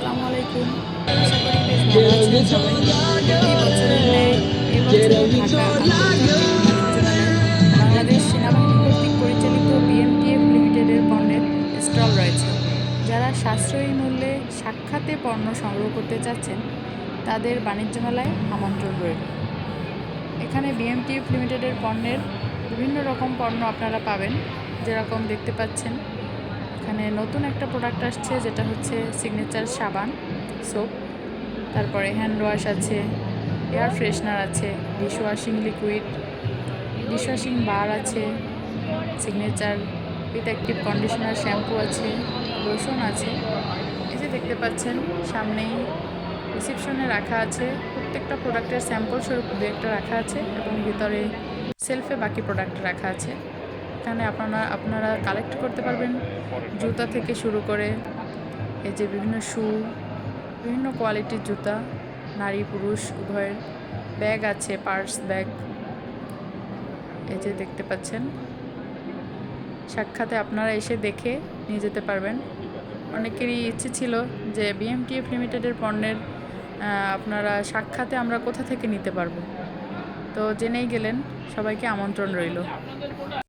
আসসালামু আলাইকুম। আশা করি বাংলাদেশ সেনাবাহিনী কর্তৃক পরিচালিত বিএমটিএফ লিমিটেডের পণ্যের স্টল রয়েছে। যারা সাশ্রয়ী মূল্যে সাক্ষাতে পণ্য সংগ্রহ করতে চাচ্ছেন, তাদের বাণিজ্য মেলায় আমন্ত্রণ রইল। এখানে বিএমটিএফ লিমিটেডের পণ্যের বিভিন্ন রকম পণ্য আপনারা পাবেন। যেরকম দেখতে পাচ্ছেন এখানে নতুন একটা প্রোডাক্ট আসছে, যেটা হচ্ছে সিগনেচার সাবান সোপ তারপরে হ্যান্ড ওয়াশ আছে এয়ার ফ্রেশনার আছে dish washing liquid dish washing bar আছে signature with active conditioner shampoo আছে লোশন আছে। এই যে দেখতে পাচ্ছেন, সামনেই রিসিপশনে রাখা আছে, প্রত্যেকটা প্রোডাক্টের স্যাম্পল স্বরূপ দু একটা রাখা আছে এবং ভিতরে সেলফে বাকি প্রোডাক্ট রাখা আছে। এখানে আপনারা আপনারা কালেক্ট করতে পারবেন। জুতা থেকে শুরু করে এই যে বিভিন্ন শু বিভিন্ন কোয়ালিটির জুতা, নারী, পুরুষ, উভয়ের ব্যাগ আছে পার্স ব্যাগ এই যে দেখতে পাচ্ছেন। সাক্ষাতে আপনারা এসে দেখে নিয়ে যেতে পারবেন। অনেকেরই ইচ্ছে ছিল যে বিএমটিএফ লিমিটেডের পণ্যের আপনারা সাক্ষাতে আমরা কোথা থেকে নিতে পারব? তো জেনেই গেলেন, সবাইকে আমন্ত্রণ রইল।